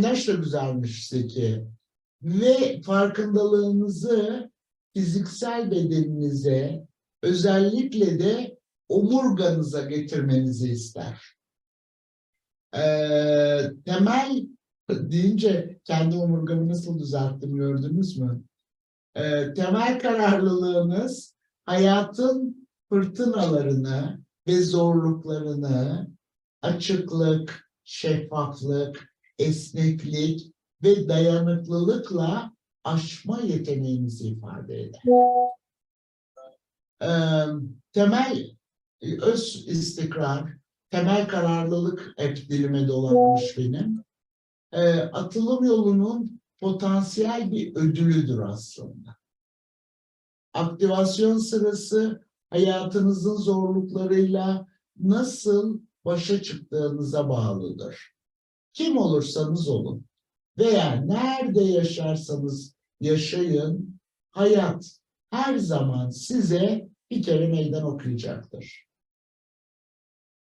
Mendeş de güzelmiş Zeki. Ve farkındalığınızı fiziksel bedeninize, özellikle de omurganıza getirmenizi ister. Ee, temel deyince kendi omurgamı nasıl düzelttim gördünüz mü? Ee, temel kararlılığınız hayatın fırtınalarını ve zorluklarını açıklık, şeffaflık, esneklik ve dayanıklılıkla aşma yeteneğinizi ifade eder. Ee, temel öz istikrar, temel kararlılık hep dilime dolanmış benim. Ee, atılım yolunun potansiyel bir ödülüdür aslında. Aktivasyon sırası hayatınızın zorluklarıyla nasıl başa çıktığınıza bağlıdır. Kim olursanız olun veya nerede yaşarsanız yaşayın, hayat her zaman size bir kere meydan okuyacaktır.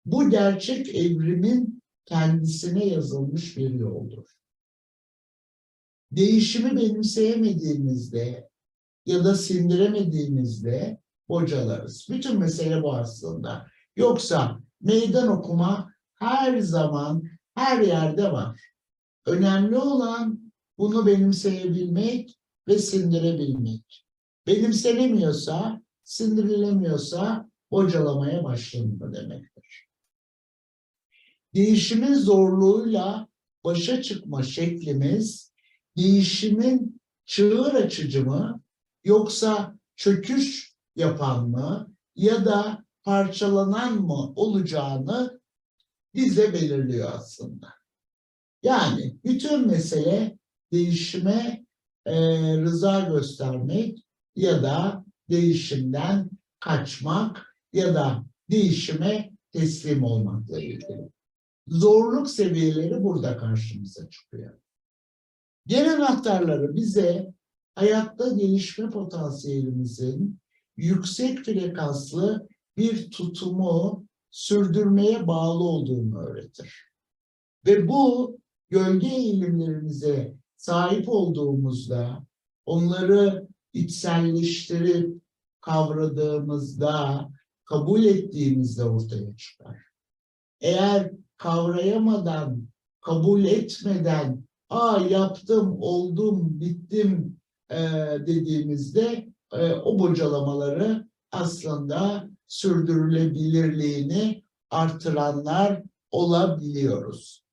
Bu gerçek evrimin kendisine yazılmış bir yoldur. Değişimi benimseyemediğimizde ya da sindiremediğimizde bocalarız. Bütün mesele bu aslında. Yoksa meydan okuma her zaman her yerde var. Önemli olan bunu benimseyebilmek ve sindirebilmek. Benimsenemiyorsa, sindirilemiyorsa bocalamaya başlanma demektir. Değişimin zorluğuyla başa çıkma şeklimiz değişimin çığır açıcı mı yoksa çöküş yapan mı ya da parçalanan mı olacağını bize belirliyor aslında. Yani bütün mesele değişime e, rıza göstermek ya da değişimden kaçmak ya da değişime teslim olmakla ilgili. Zorluk seviyeleri burada karşımıza çıkıyor. Genel anahtarları bize hayatta gelişme potansiyelimizin yüksek frekanslı bir tutumu sürdürmeye bağlı olduğunu öğretir. Ve bu gölge eğilimlerimize sahip olduğumuzda onları içselleştirip kavradığımızda, kabul ettiğimizde ortaya çıkar. Eğer kavrayamadan, kabul etmeden, aa yaptım, oldum, bittim e, dediğimizde e, o bocalamaları aslında sürdürülebilirliğini artıranlar olabiliyoruz.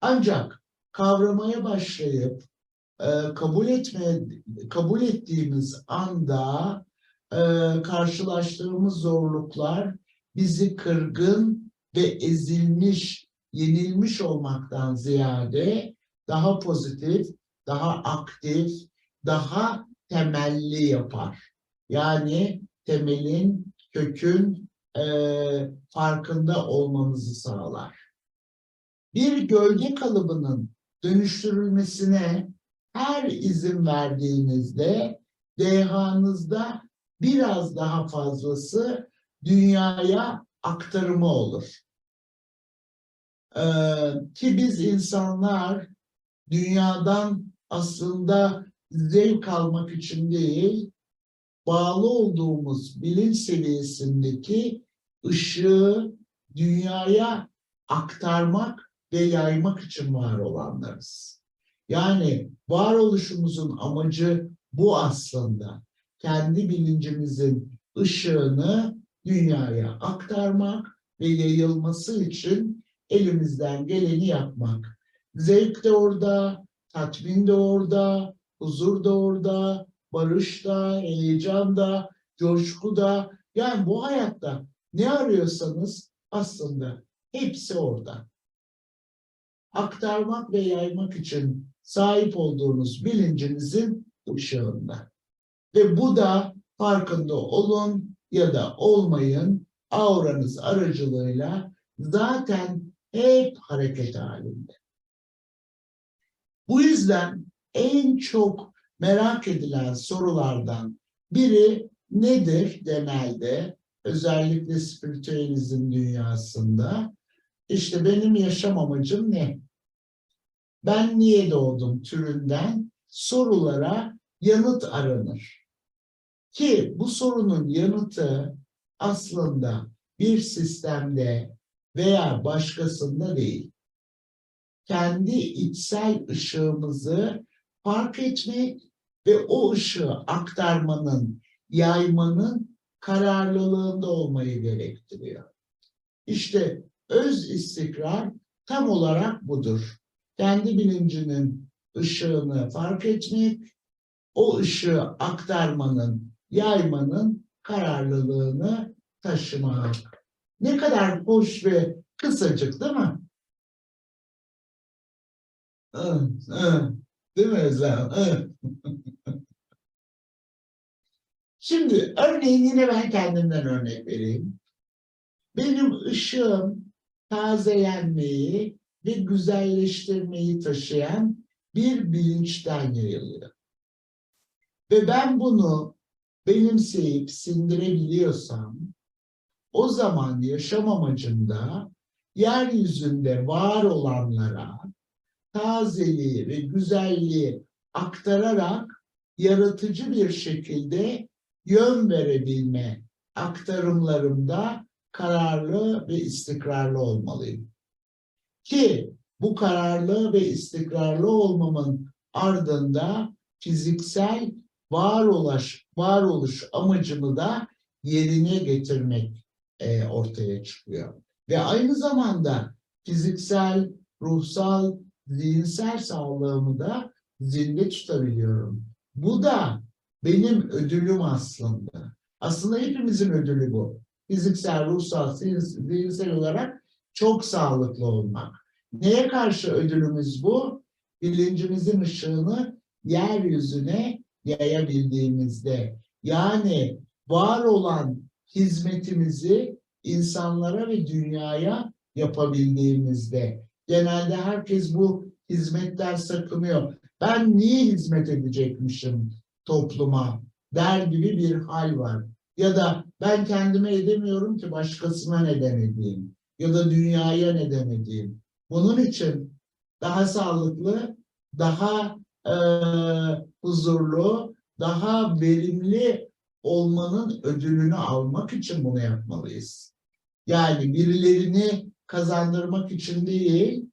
Ancak kavramaya başlayıp e, kabul etme kabul ettiğimiz anda e, karşılaştığımız zorluklar bizi kırgın ve ezilmiş, yenilmiş olmaktan ziyade daha pozitif, daha aktif, daha temelli yapar. Yani temelin, kökün e, farkında olmamızı sağlar. Bir gölge kalıbının dönüştürülmesine her izin verdiğinizde dehanızda biraz daha fazlası dünyaya aktarımı olur. Ee, ki biz insanlar dünyadan aslında zevk almak için değil, bağlı olduğumuz bilinç seviyesindeki ışığı dünyaya aktarmak ve yaymak için var olanlarız. Yani varoluşumuzun amacı bu aslında. Kendi bilincimizin ışığını dünyaya aktarmak ve yayılması için elimizden geleni yapmak. Zevk de orada, tatmin de orada, huzur da orada, barış da, heyecan da, coşku da. Yani bu hayatta ne arıyorsanız aslında hepsi orada. Aktarmak ve yaymak için sahip olduğunuz bilincinizin ışığında. Ve bu da farkında olun ya da olmayın auranız aracılığıyla zaten hep hareket halinde. Bu yüzden en çok merak edilen sorulardan biri nedir genelde özellikle spiritüelizm dünyasında? İşte benim yaşam amacım ne? ben niye doğdum türünden sorulara yanıt aranır. Ki bu sorunun yanıtı aslında bir sistemde veya başkasında değil. Kendi içsel ışığımızı fark etmek ve o ışığı aktarmanın, yaymanın kararlılığında olmayı gerektiriyor. İşte öz istikrar tam olarak budur. Kendi bilincinin ışığını fark etmek, o ışığı aktarmanın, yaymanın kararlılığını taşımak. Ne kadar hoş ve kısacık değil mi? Değil mi Özlem? Şimdi örneğin yine ben kendimden örnek vereyim. Benim ışığım tazelenmeyi ve güzelleştirmeyi taşıyan bir bilinçten yayılıyor. Ve ben bunu benimseyip sindirebiliyorsam o zaman yaşam amacımda yeryüzünde var olanlara tazeliği ve güzelliği aktararak yaratıcı bir şekilde yön verebilme aktarımlarımda kararlı ve istikrarlı olmalıyım. Ki bu kararlı ve istikrarlı olmamın ardında fiziksel varoluş, varoluş amacımı da yerine getirmek e, ortaya çıkıyor. Ve aynı zamanda fiziksel, ruhsal, zihinsel sağlığımı da zinde tutabiliyorum. Bu da benim ödülüm aslında. Aslında hepimizin ödülü bu. Fiziksel, ruhsal, zihinsel olarak çok sağlıklı olmak. Neye karşı ödülümüz bu? Bilincimizin ışığını yeryüzüne yayabildiğimizde. Yani var olan hizmetimizi insanlara ve dünyaya yapabildiğimizde. Genelde herkes bu hizmetten sakınıyor. Ben niye hizmet edecekmişim topluma der gibi bir hal var. Ya da ben kendime edemiyorum ki başkasına neden edeyim. Ya da dünyaya neden edeyim. Bunun için daha sağlıklı, daha e, huzurlu, daha verimli olmanın ödülünü almak için bunu yapmalıyız. Yani birilerini kazandırmak için değil,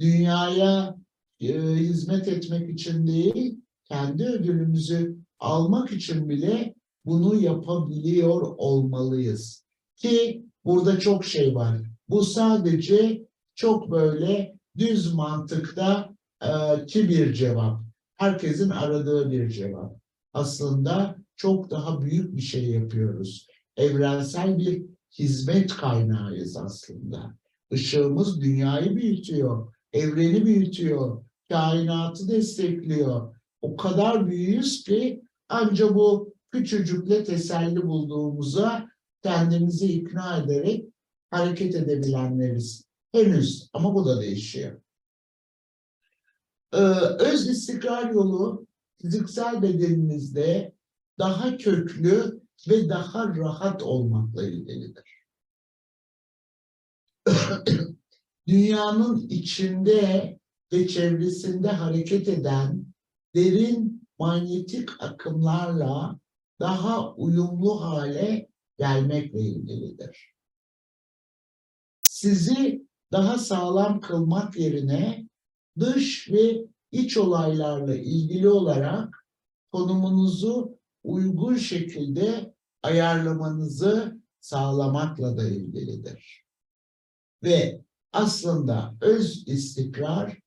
dünyaya e, hizmet etmek için değil, kendi ödülümüzü almak için bile bunu yapabiliyor olmalıyız. Ki burada çok şey var. Bu sadece çok böyle düz mantıkta e, ki bir cevap. Herkesin aradığı bir cevap. Aslında çok daha büyük bir şey yapıyoruz. Evrensel bir hizmet kaynağıyız aslında. Işığımız dünyayı büyütüyor, evreni büyütüyor, kainatı destekliyor. O kadar büyüyüz ki ancak bu küçücükle teselli bulduğumuza kendimizi ikna ederek hareket edebilenleriz. Henüz ama bu da değişiyor. Ee, öz istikrar yolu fiziksel bedeninizde daha köklü ve daha rahat olmakla ilgilidir. Dünyanın içinde ve çevresinde hareket eden derin manyetik akımlarla daha uyumlu hale gelmekle ilgilidir. Sizi daha sağlam kılmak yerine dış ve iç olaylarla ilgili olarak konumunuzu uygun şekilde ayarlamanızı sağlamakla da ilgilidir. Ve aslında öz istikrar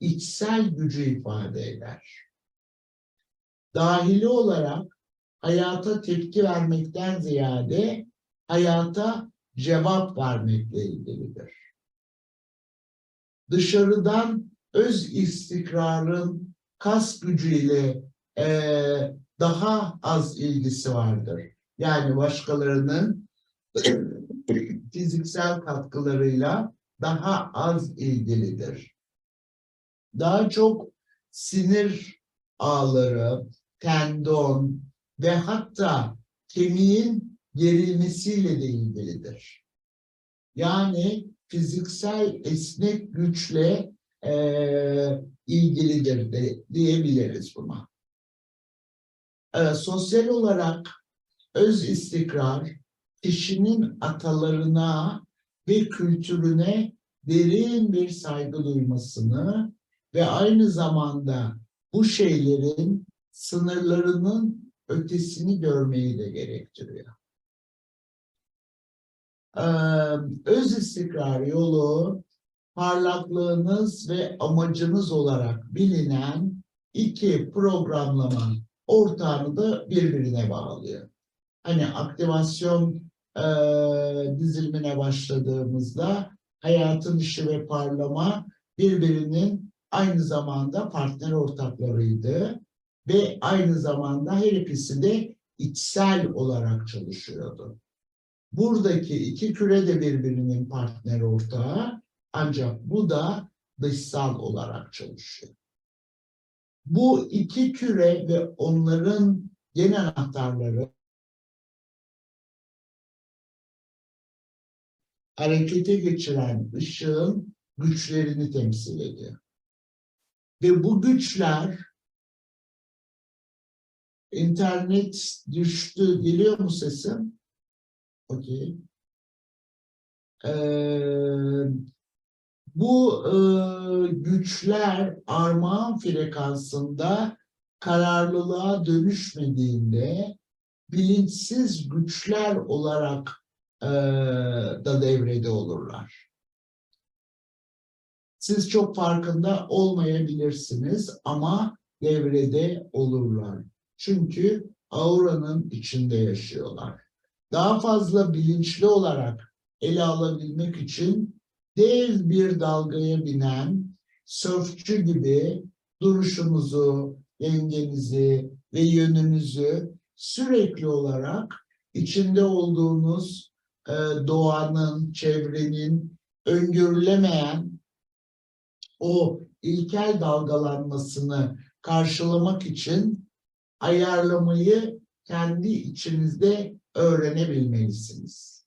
içsel gücü ifade eder. Dahili olarak hayata tepki vermekten ziyade hayata cevap vermekle ilgilidir. Dışarıdan öz istikrarın kas gücüyle e, daha az ilgisi vardır. Yani başkalarının fiziksel katkılarıyla daha az ilgilidir. Daha çok sinir ağları, tendon ve hatta kemiğin gerilmesiyle de ilgilidir. Yani fiziksel esnek güçle e, ilgilidir de diyebiliriz buna. Ee, sosyal olarak öz istikrar kişinin atalarına ve kültürüne derin bir saygı duymasını ve aynı zamanda bu şeylerin sınırlarının ötesini görmeyi de gerektiriyor. Ee, öz istikrar yolu parlaklığınız ve amacınız olarak bilinen iki programlama ortağını da birbirine bağlıyor. Hani aktivasyon e, dizilimine başladığımızda hayatın işi ve parlama birbirinin aynı zamanda partner ortaklarıydı ve aynı zamanda her ikisi de içsel olarak çalışıyordu. Buradaki iki küre de birbirinin partner ortağı ancak bu da dışsal olarak çalışıyor. Bu iki küre ve onların genel anahtarları harekete geçiren ışığın güçlerini temsil ediyor. Ve bu güçler internet düştü. Geliyor mu sesim? Okey. Ee, bu e, güçler armağan frekansında kararlılığa dönüşmediğinde bilinçsiz güçler olarak e, da devrede olurlar. Siz çok farkında olmayabilirsiniz ama devrede olurlar. Çünkü auranın içinde yaşıyorlar. Daha fazla bilinçli olarak ele alabilmek için dev bir dalgaya binen sörfçü gibi duruşunuzu, dengenizi ve yönünüzü sürekli olarak içinde olduğunuz e, doğanın, çevrenin öngörülemeyen o ilkel dalgalanmasını karşılamak için ayarlamayı kendi içinizde öğrenebilmelisiniz.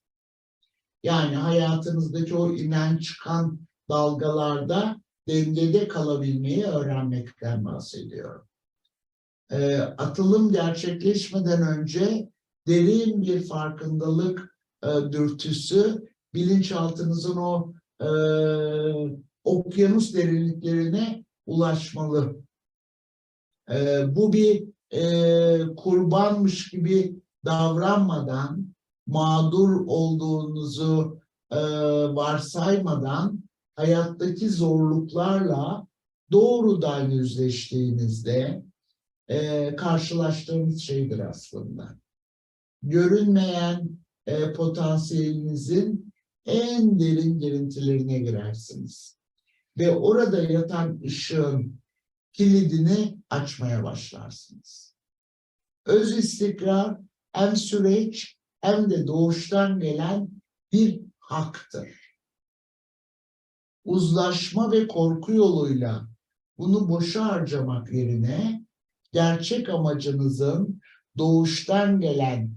Yani hayatınızdaki o inen çıkan dalgalarda dengede kalabilmeyi öğrenmekten bahsediyorum. Ee, atılım gerçekleşmeden önce derin bir farkındalık e, dürtüsü bilinçaltınızın o e, okyanus derinliklerine ulaşmalı. E, bu bir e, kurbanmış gibi davranmadan, mağdur olduğunuzu e, varsaymadan hayattaki zorluklarla doğrudan yüzleştiğinizde e, karşılaştığımız şeydir aslında. Görünmeyen e, potansiyelinizin en derin girintilerine girersiniz. Ve orada yatan ışığın kilidini açmaya başlarsınız. Öz istikrar hem süreç hem de doğuştan gelen bir haktır. Uzlaşma ve korku yoluyla bunu boşa harcamak yerine gerçek amacınızın doğuştan gelen